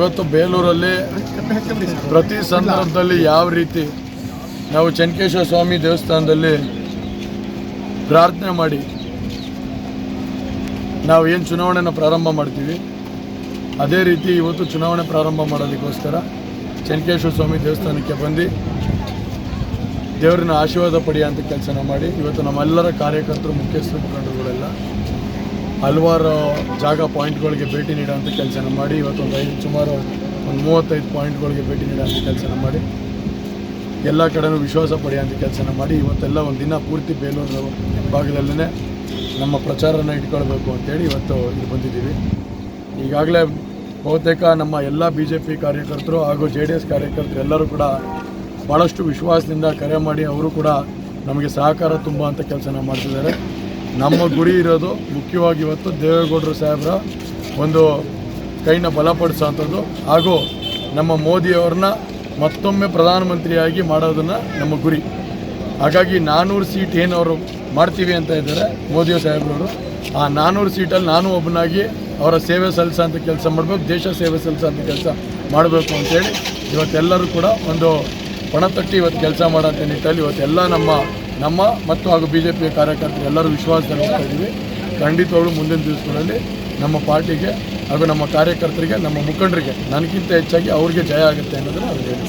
ಇವತ್ತು ಬೇಲೂರಲ್ಲಿ ಪ್ರತಿ ಸಂದರ್ಭದಲ್ಲಿ ಯಾವ ರೀತಿ ನಾವು ಚೆನ್ನಕೇಶ್ವರ ಸ್ವಾಮಿ ದೇವಸ್ಥಾನದಲ್ಲಿ ಪ್ರಾರ್ಥನೆ ಮಾಡಿ, ನಾವು ಏನು ಚುನಾವಣೆಯನ್ನು ಪ್ರಾರಂಭ ಮಾಡ್ತೀವಿ, ಅದೇ ರೀತಿ ಇವತ್ತು ಚುನಾವಣೆ ಪ್ರಾರಂಭ ಮಾಡೋದಕ್ಕೋಸ್ಕರ ಚೆನ್ನಕೇಶ್ವರ ಸ್ವಾಮಿ ದೇವಸ್ಥಾನಕ್ಕೆ ಬಂದು ದೇವರನ್ನ ಆಶೀರ್ವಾದ ಪಡೆಯುವಂಥ ಕೆಲಸನ ಮಾಡಿ, ಇವತ್ತು ನಮ್ಮೆಲ್ಲರ ಕಾರ್ಯಕರ್ತರು, ಮುಖ್ಯಸ್ಥರು, ಮುಖಂಡರುಗಳೆಲ್ಲ ಹಲವಾರು ಜಾಗ ಪಾಯಿಂಟ್ಗಳಿಗೆ ಭೇಟಿ ನೀಡುವಂಥ ಕೆಲಸನ ಮಾಡಿ ಇವತ್ತು ಒಂದು ಐದು, ಸುಮಾರು ಒಂದು ಮೂವತ್ತೈದು ಪಾಯಿಂಟ್ಗಳಿಗೆ ಭೇಟಿ ನೀಡುವಂಥ ಕೆಲಸನ ಮಾಡಿ, ಎಲ್ಲ ಕಡೆನೂ ವಿಶ್ವಾಸ ಪಡೆಯುವಂಥ ಕೆಲಸನ ಮಾಡಿ, ಇವತ್ತೆಲ್ಲ ಒಂದು ದಿನ ಪೂರ್ತಿ ಬೇಲೂರು ಭಾಗದಲ್ಲೇ ನಮ್ಮ ಪ್ರಚಾರನ ಇಟ್ಕೊಳ್ಬೇಕು ಅಂತೇಳಿ ಇವತ್ತು ಇಲ್ಲಿ ಬಂದಿದ್ದೀವಿ. ಈಗಾಗಲೇ ಬಹುತೇಕ ನಮ್ಮ ಎಲ್ಲ ಬಿ ಜೆ ಪಿ ಕಾರ್ಯಕರ್ತರು ಹಾಗೂ ಜೆ ಡಿ ಎಸ್ ಕಾರ್ಯಕರ್ತರು ಎಲ್ಲರೂ ಕೂಡ ಭಾಳಷ್ಟು ವಿಶ್ವಾಸದಿಂದ ಕರೆ ಮಾಡಿ, ಅವರು ಕೂಡ ನಮಗೆ ಸಹಕಾರ ತುಂಬುವಂಥ ಕೆಲಸನ ಮಾಡ್ತಿದ್ದಾರೆ. ನಮ್ಮ ಗುರಿ ಇರೋದು ಮುಖ್ಯವಾಗಿ ಇವತ್ತು ದೇವೇಗೌಡರು ಸಾಹೇಬರ ಒಂದು ಕೈನ ಬಲಪಡಿಸುವಂಥದ್ದು ಹಾಗೂ ನಮ್ಮ ಮೋದಿಯವ್ರನ್ನ ಮತ್ತೊಮ್ಮೆ ಪ್ರಧಾನಮಂತ್ರಿಯಾಗಿ ಮಾಡೋದನ್ನು ನಮ್ಮ ಗುರಿ. ಹಾಗಾಗಿ ನಾನ್ನೂರು ಸೀಟ್ ಏನು ಅವರು ಮಾಡ್ತೀವಿ ಅಂತ ಇದ್ದಾರೆ ಮೋದಿ ಸಾಹೇಬ್ರವರು. ಆ ನಾನ್ನೂರು ಸೀಟಲ್ಲಿ ನಾನು ಒಬ್ಬನಾಗಿ ಅವರ ಸೇವೆ ಸಲ್ಲಿಸೋಂಥ ಕೆಲಸ ಮಾಡಬೇಕು, ದೇಶ ಸೇವೆ ಸಲ್ಲಿಸೋಂಥ ಕೆಲಸ ಮಾಡಬೇಕು ಅಂತೇಳಿ ಇವತ್ತೆಲ್ಲರೂ ಕೂಡ ಒಂದು ಪಣತಟ್ಟಿ ಇವತ್ತು ಕೆಲಸ ಮಾಡೋಂಥ ನಿಟ್ಟಲ್ಲಿ ಇವತ್ತೆಲ್ಲ ನಮ್ಮ ನಮ್ಮ ಮತ್ತು ಹಾಗೂ ಬಿ ಜೆ ಪಿಯ ಕಾರ್ಯಕರ್ತರು ಎಲ್ಲರೂ ವಿಶ್ವಾಸ ಇದ್ದೀವಿ. ಖಂಡಿತವಾಗ್ಲೂ ಮುಂದಿನ ದಿವಸಗಳಲ್ಲಿ ನಮ್ಮ ಪಾರ್ಟಿಗೆ ಹಾಗೂ ನಮ್ಮ ಕಾರ್ಯಕರ್ತರಿಗೆ, ನಮ್ಮ ಮುಖಂಡರಿಗೆ ನನಗಿಂತ ಹೆಚ್ಚಾಗಿ ಅವ್ರಿಗೆ ಜಯ ಆಗುತ್ತೆ ಅನ್ನೋದನ್ನು ಅವ್ರು ಹೇಳಿ